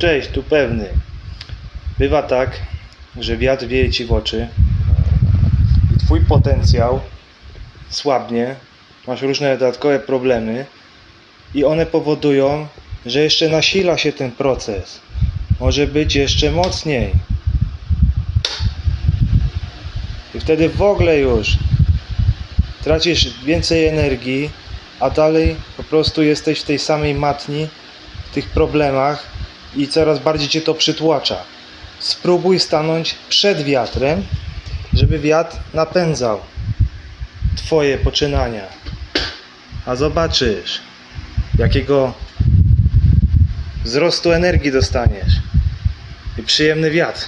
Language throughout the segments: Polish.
Cześć, tu pewny. Bywa tak, że wiatr wieje ci w oczy i twój potencjał słabnie, masz różne dodatkowe problemy i one powodują, że jeszcze nasila się ten proces. Może być jeszcze mocniej. I wtedy w ogóle już tracisz więcej energii, a dalej po prostu jesteś w tej samej matni, w tych problemach i coraz bardziej cię to przytłacza. Spróbuj stanąć przed wiatrem, żeby wiatr napędzał twoje poczynania. A zobaczysz, jakiego wzrostu energii dostaniesz. I przyjemny wiatr.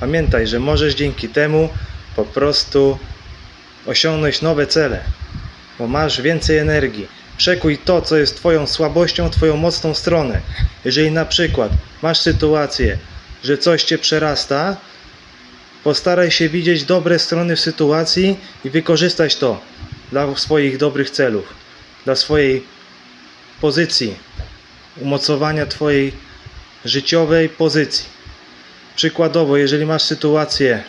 Pamiętaj, że możesz dzięki temu po prostu osiągnąć nowe cele, bo masz więcej energii. Przekuj to, co jest Twoją słabością, Twoją mocną stronę. Jeżeli na przykład masz sytuację, że coś Cię przerasta, postaraj się widzieć dobre strony w sytuacji i wykorzystać to dla swoich dobrych celów, dla swojej pozycji, umocowania Twojej życiowej pozycji. Przykładowo, jeżeli masz sytuację,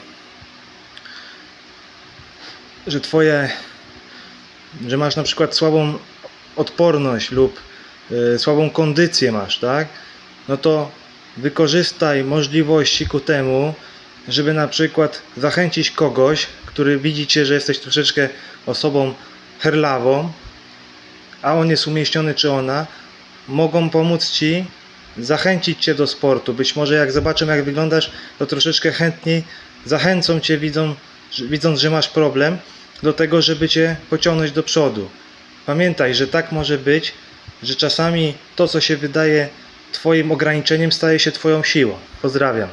że Twoje, że masz na przykład słabą odporność lub y, słabą kondycję masz, tak? No to wykorzystaj możliwości ku temu, żeby na przykład zachęcić kogoś, który widzi Cię, że jesteś troszeczkę osobą herlawą, a on jest umieściony czy ona, mogą pomóc Ci zachęcić Cię do sportu. Być może jak zobaczą jak wyglądasz, to troszeczkę chętniej zachęcą Cię, widzą, widząc, że masz problem, do tego, żeby Cię pociągnąć do przodu. Pamiętaj, że tak może być, że czasami to, co się wydaje Twoim ograniczeniem, staje się Twoją siłą. Pozdrawiam.